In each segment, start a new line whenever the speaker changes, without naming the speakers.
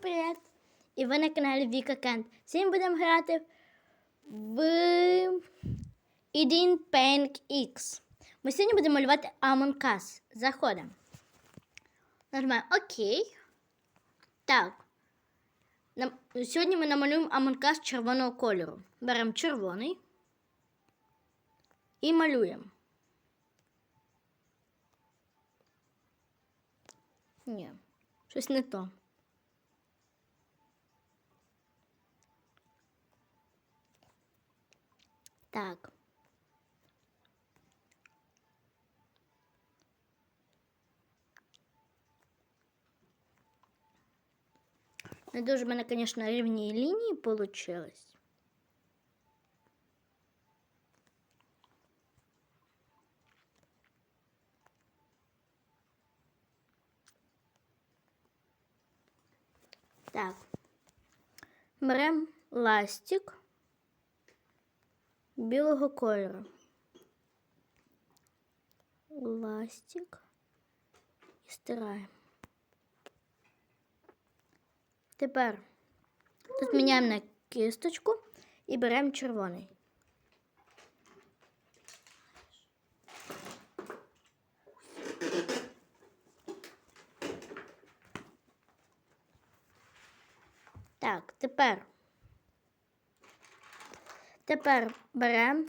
привіт! І ви на каналі Віка Кент. Сьогодні будемо грати в Eden Paint X. Ми сьогодні будемо малювати Among Us. Заходимо. Нажимаємо ОК. Так. Нам- Сьогодні ми намалюємо Among Us червоного кольору. Беремо червоний і малюємо. Ні, щось не то. Так. Не дуже в мене, звісно, рівні лінії получились. Так. Беремо ластик Білого кольору. Ластик і стираємо. Тепер тут міняємо на кисточку і беремо червоний. Так, тепер. Тепер беремо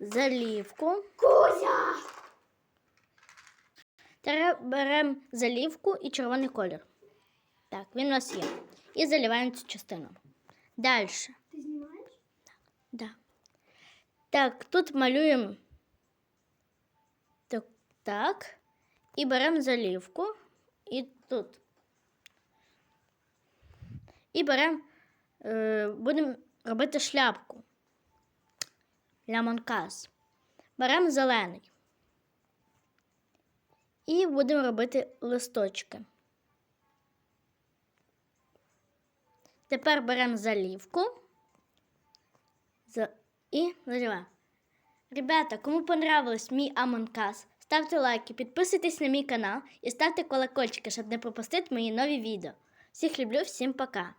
залівку.
Кузя!
Тепер беремо залівку і червоний колір. Так, він у нас є. І заливаємо цю частину. Далі.
Ти знімаєш?
Да. Так, тут малюємо так, так. І беремо залівку. І тут. І беремо, е, будемо робити шляпку. Лямонкас. Беремо зелений. І будемо робити листочки. Тепер беремо залівку. І заливаємо. Ребята, кому понравилось мій Us, ставте лайки, підписуйтесь на мій канал і ставте колокольчики, щоб не пропустити мої нові відео. Всіх люблю, всім пока!